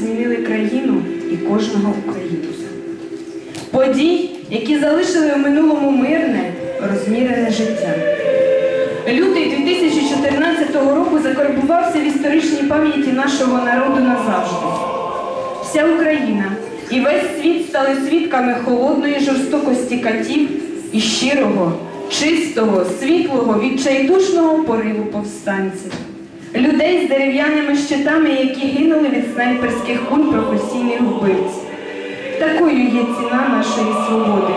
змінили країну і кожного українця. Подій, які залишили у минулому мирне, розмірене життя. Лютий 2014 року закарбувався в історичній пам'яті нашого народу назавжди. Вся Україна і весь світ стали свідками холодної жорстокості катів і щирого, чистого, світлого, відчайдушного пориву повстанців. Людей з дерев'яними щитами, які гинули від снайперських куль професійних вбивць. Такою є ціна нашої свободи.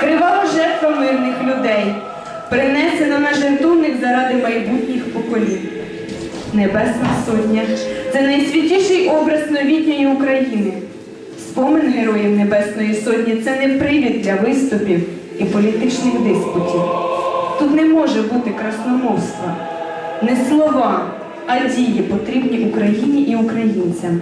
Кривава жертва мирних людей, принесена на жертовник заради майбутніх поколінь. Небесна Сотня це найсвятіший образ новітньої України. Спомин героїв Небесної Сотні це не привід для виступів і політичних диспутів. Тут не може бути красномовства. Не слова, а дії потрібні Україні і українцям.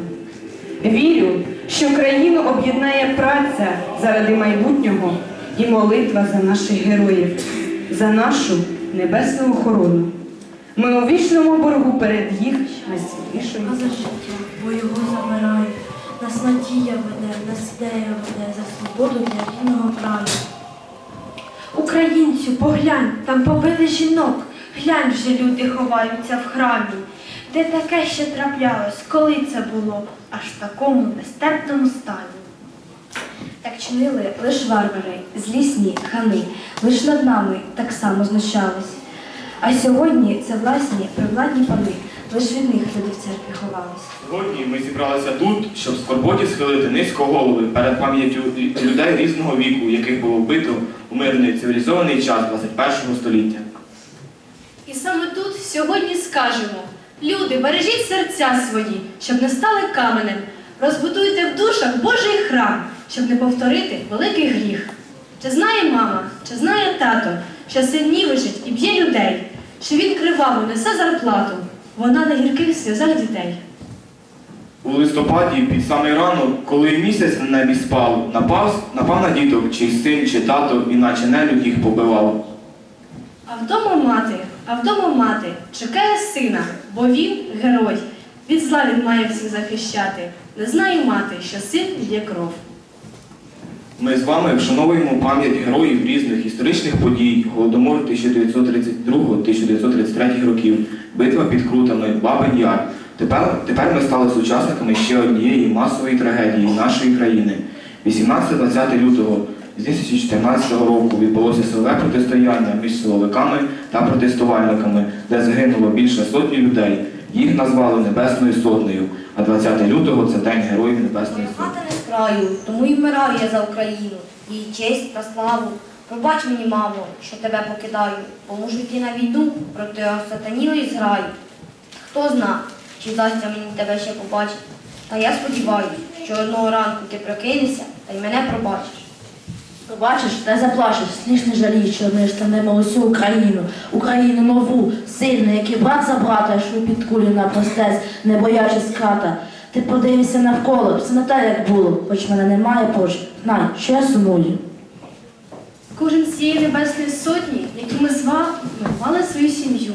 Вірю, що країну об'єднає праця заради майбутнього і молитва за наших героїв, за нашу небесну охорону. Ми у вічному боргу перед їх найсвітлішою. А за життя, бо його забирають. Нас надія веде, нас ідея веде за свободу для рідного краю. Українцю, поглянь, там побили жінок. Глянь вже люди ховаються в храмі. Де таке ще траплялось, коли це було, аж в такому нестерпному стані. Так чинили лиш варвари, злісні хани, лиш над нами так само знущались. А сьогодні це власні привладні пани, лиш від них люди в церкві ховались. Сьогодні ми зібралися тут, щоб в скорботі схилити низько голови перед пам'яттю людей різного віку, яких було вбито у мирний цивілізований час 21 століття. Саме тут сьогодні скажемо: люди, бережіть серця свої, щоб не стали каменем. Розбудуйте в душах Божий храм, щоб не повторити великий гріх. Чи знає мама, чи знає тато, що син нівичить і б'є людей, що він криваво несе зарплату, вона на гірких сльозах дітей. У листопаді під самий ранок, коли місяць на небі спав, напав, напав на діток, чий син чи тато, іначе нелюдь їх побивав. А вдома мати, а вдома мати чекає сина, бо він герой. Від зла він має всіх захищати. Не знає мати, що син є кров. Ми з вами вшановуємо пам'ять героїв різних історичних подій, Голодомор 1932-1933 років, битва під Крутами, Бабин Яр. Тепер, тепер ми стали сучасниками ще однієї масової трагедії нашої країни. 18-20 лютого 2014 року відбулося силове протистояння між силовиками та протестувальниками, де загинуло більше сотні людей. Їх назвали Небесною Сотнею, а 20 лютого це День Героїв Небесної Сотні. Мати не з краю, тому і вмираю я за Україну, її честь та славу. Пробач мені, мамо, що тебе покидаю, бо мушу йти на війну проти сатанілої зграї. Хто зна, чи вдасться мені тебе ще побачити. Та я сподіваюся, що одного ранку ти прокинешся та й мене пробачиш. Побачиш та заплачеш, сліж не жалій, що ми штанемо усю Україну, Україну нову, сильну, який брат за брата йшов під кулі на простець, не боячись крата. Ти подивися навколо, все не так, як було, хоч мене немає поруч, знай, що я сумую. Кожен з цієї небесної сотні, які ми з вами мали свою сім'ю,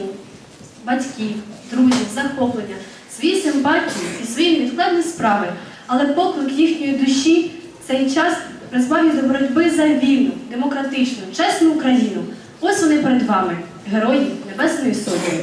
батьків, друзів, захоплення, свої симпатії і свої невідкладні справи. Але поклик їхньої душі цей час призвав до боротьби за вільну, демократичну, чесну Україну. Ось вони перед вами, герої Небесної Сотні.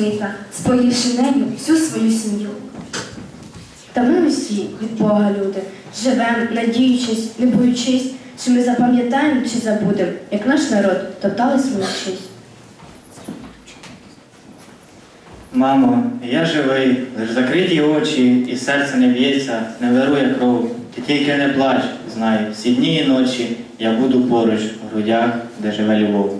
Свита, споївши нею всю свою сім'ю. Та ми усі від Бога люди, живем, надіючись, не боючись, чи ми запам'ятаємо чи забудемо, як наш народ топтали свою честь. Мамо, я живий, лиш закриті очі, і серце не б'ється, не вирує кров. Ти тільки не плач, знай, всі дні і ночі я буду поруч в грудях, де живе любов.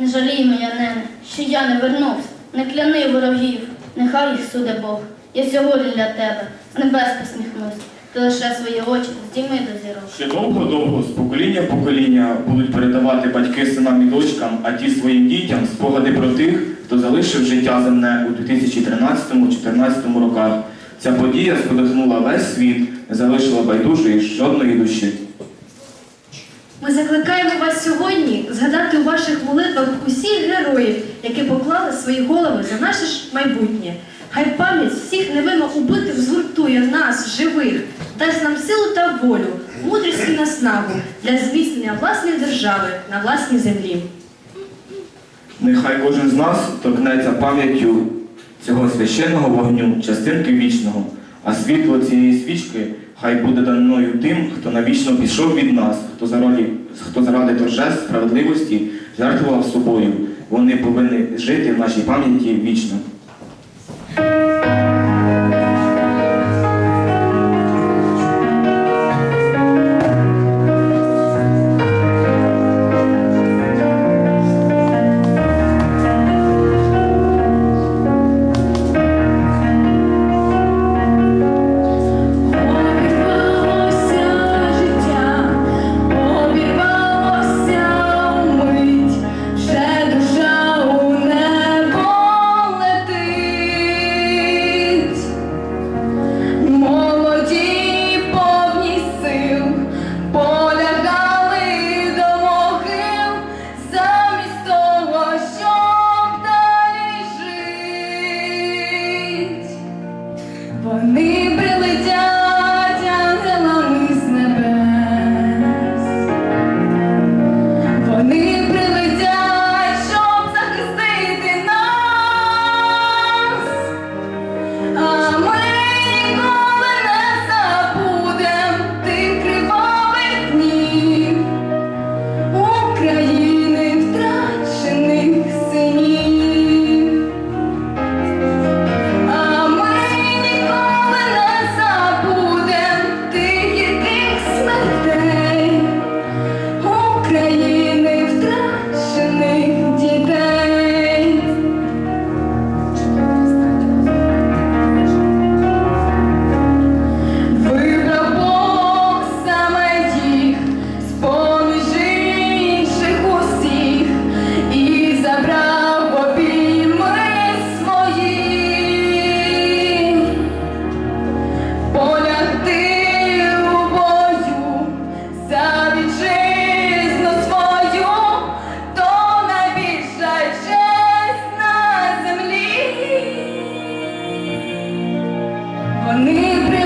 Не жалій моя нене, що я не вернувся, не кляни ворогів, нехай їх суде Бог. Я сьогодні для тебе з небес посміхнусь, ти лише свої очі здійми до зірок. Ще довго-довго, з покоління в покоління будуть передавати батьки синам і дочкам, а ті своїм дітям спогади про тих, хто залишив життя земне у 2013-2014 роках. Ця подія сподихнула весь світ, не залишила байдужої жодної душі. Ми закликаємо вас сьогодні згадати у ваших молитвах усіх героїв, які поклали свої голови за наше ж майбутнє. Хай пам'ять всіх невинно убитих згуртує нас, живих, дасть нам силу та волю, мудрість і наснагу для зміцнення власної держави на власній землі. Нехай кожен з нас торкнеться пам'яттю цього священного вогню, частинки вічного, а світло цієї свічки Хай буде даною тим, хто навічно пішов від нас, хто заради, хто заради торжеств, справедливості жертвував собою. Вони повинні жити в нашій пам'яті вічно. Amém.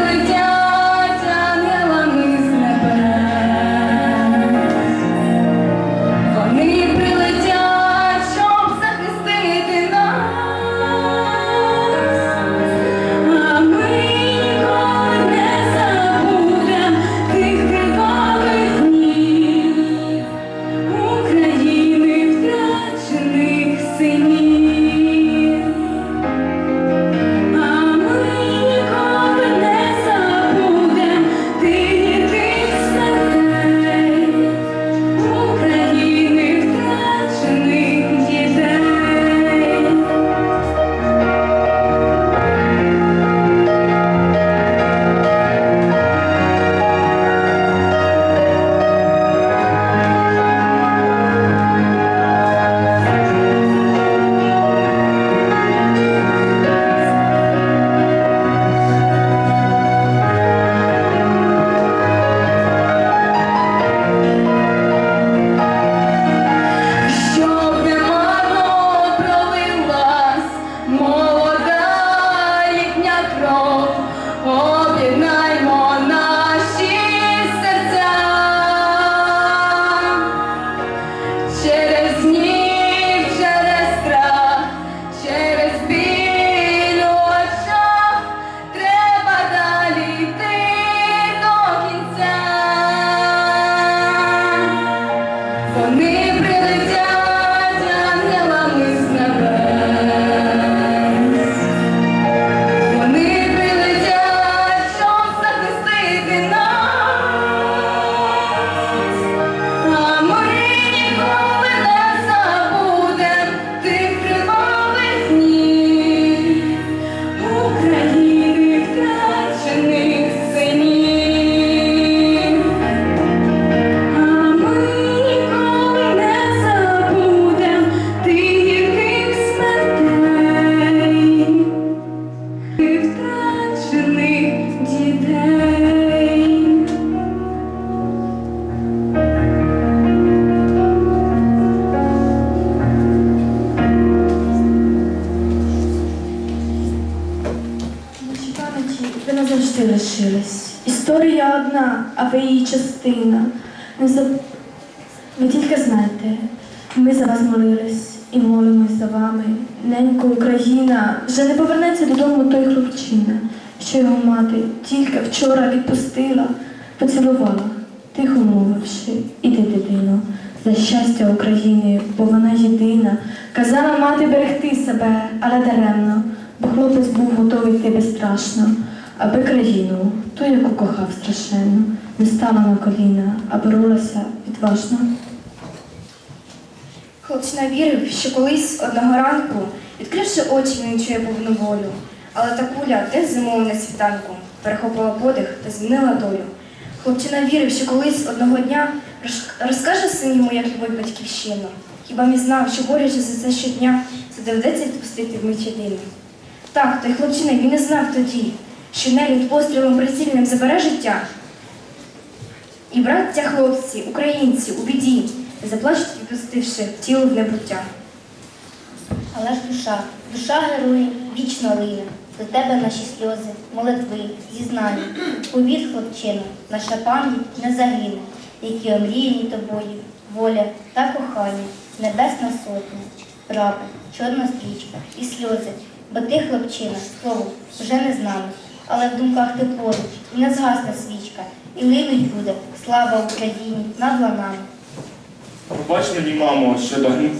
Поцілувала, тихо мовивши, іди, дитино, за щастя України, бо вона єдина. Казала мати берегти себе, але даремно, бо хлопець був готовий йти безстрашно, аби країну, ту, яку кохав страшенно, не стала на коліна, а боролася відважно. Хлопець навірив, що колись одного ранку, відкривши очі, він чує повну волю. Але та куля десь зимою на світанку перехопила подих та змінила долю. Хлопчина вірив, що колись одного дня розкаже син йому, як любить батьківщину. Хіба міг знав, що борючи за це щодня, це доведеться відпустити в єдину. Так, той хлопчина він не знав тоді, що нелюд пострілом прицільним забере життя. І браття хлопці, українці, у біді, не заплачуть, відпустивши тіло в небуття. Але ж душа, душа героїв вічно лине. До тебе наші сльози, молитви, зізнання. Повір, хлопчину, наша пам'ять не загине, які омріяні тобою, воля та кохання, небесна сотня, прапор, чорна стрічка і сльози. Бо ти, хлопчина, слово, вже не з але в думках ти поруч, і не згасне свічка, і линуть буде слава Україні над ланами. Пробач мені, мамо,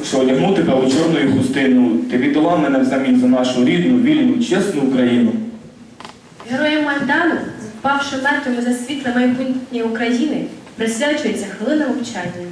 що, одягну тебе у чорну хустину. Ти віддала мене взамін за нашу рідну, вільну, чесну Україну. Героям Майдану, впавши мертвими за світле майбутнє України, присвячується хвилина мовчання.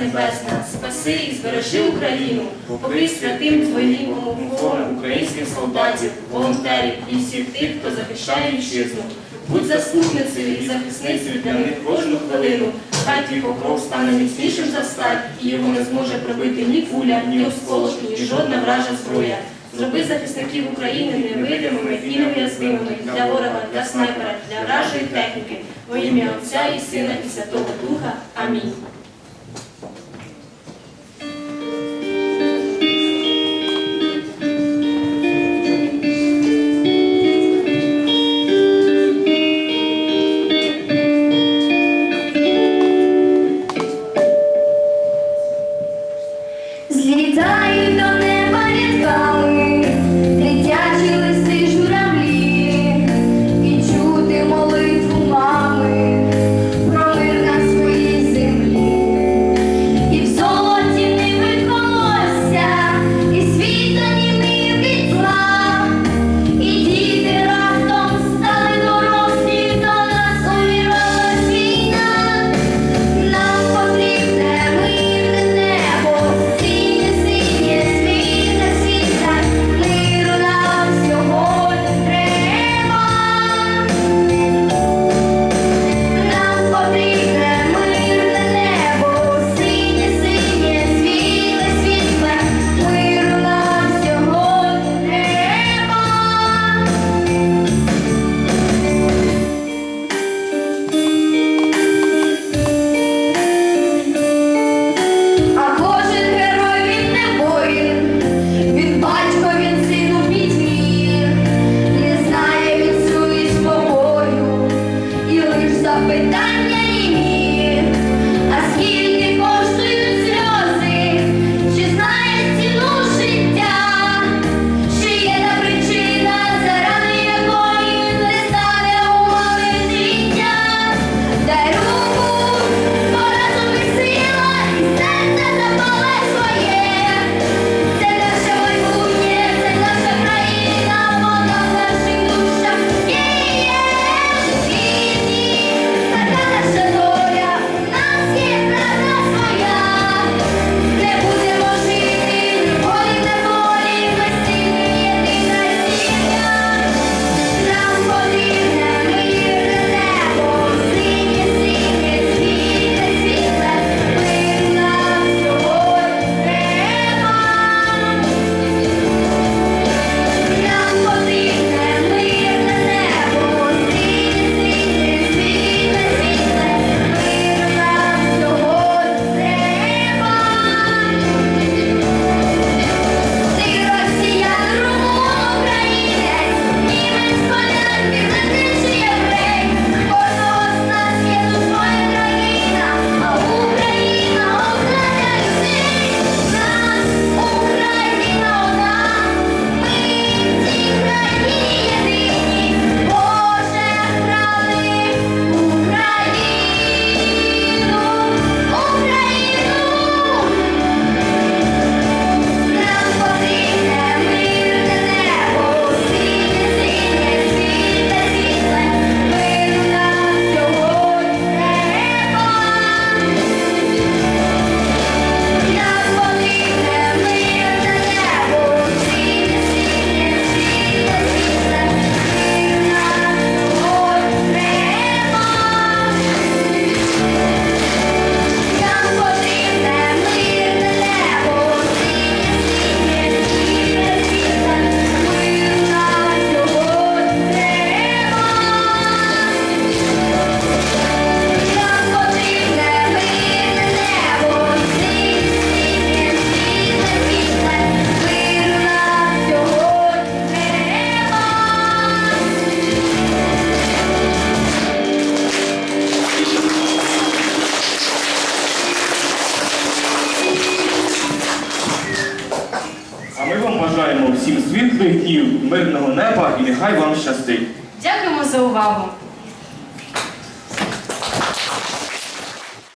Небесна, спаси і збережи Україну, покрий святим твоїм умовом українських солдатів, волонтерів і всіх тих, хто захищає вітчизну. Будь заступницею і захисницею для них кожну хвилину. Хай твій покров стане міцнішим за сталь, і його не зможе пробити ні куля, ні осколок, ні жодна вража зброя. Зроби захисників України невидимими і нев'язнимими для ворога, для снайпера, для вражої техніки. Во ім'я Отця і Сина і Святого Духа. Амінь.